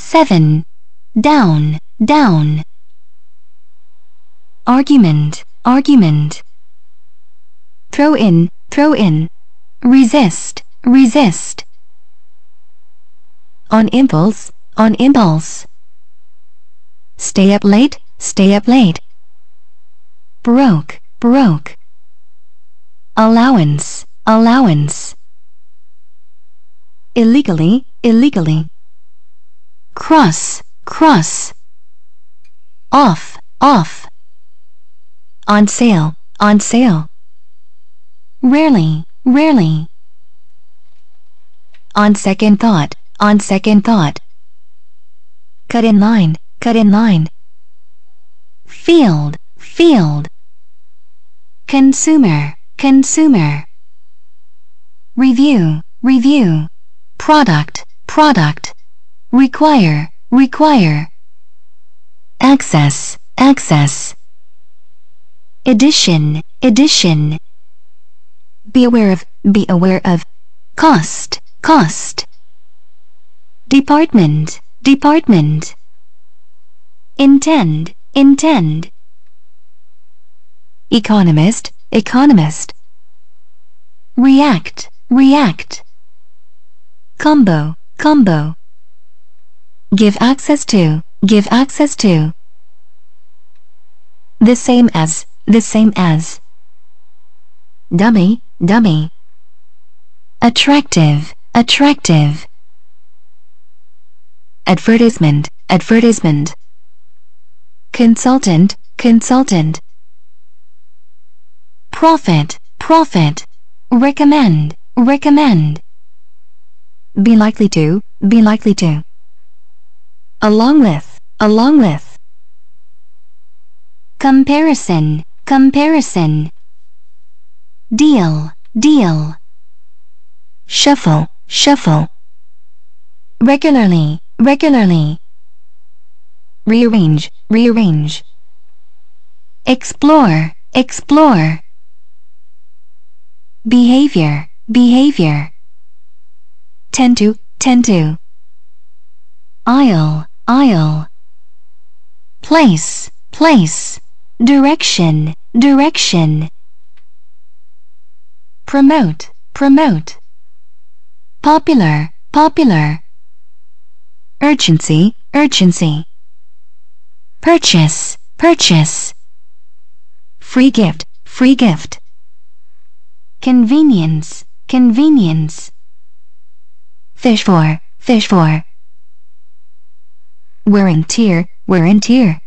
seven, down, down. Argument, argument. Throw in, throw in. Resist, resist. On impulse, on impulse. Stay up late, stay up late. Broke, broke. Allowance, allowance. Illegally, illegally. Cross, cross. Off, off. On sale, on sale. Rarely, rarely. On second thought, on second thought. Cut in line, cut in line. Field, field. Consumer, consumer. Review, review. Product, product. Require, require. Access, access. Edition, edition. Be aware of, be aware of. Cost, cost. Department, department. Intend, intend. Economist, economist. React, react. Combo, combo. Give access to, give access to. The same as, the same as. Dummy, dummy. Attractive, attractive. Advertisement, advertisement. Consultant, consultant. Profit, profit. Recommend, recommend. Be likely to, be likely to. Along with, along with. Comparison, comparison. Deal, deal. Shuffle, shuffle. Regularly, regularly. Rearrange, rearrange. Explore, explore. Behavior, behavior. Tend to, tend to. Aisle, aisle. Place, place. Direction, direction. Promote, promote. Popular, popular. Urgency, urgency. Purchase, purchase. Free gift, free gift. Convenience, convenience. Fish for, fish for. Wear and tear, wear and tear.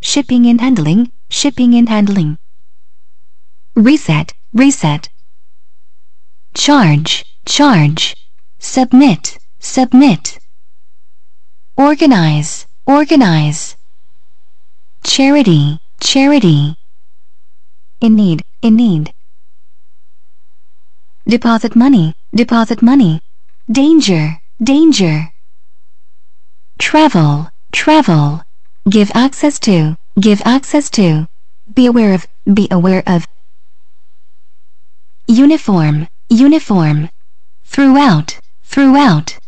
Shipping and handling, shipping and handling. Reset, reset. Charge, charge. Submit, submit. Organize, organize. Charity, charity. In need, in need. Deposit money, deposit money. Danger, danger. Travel, travel. Give access to, give access to. Be aware of, be aware of. Uniform, uniform. Throughout, throughout.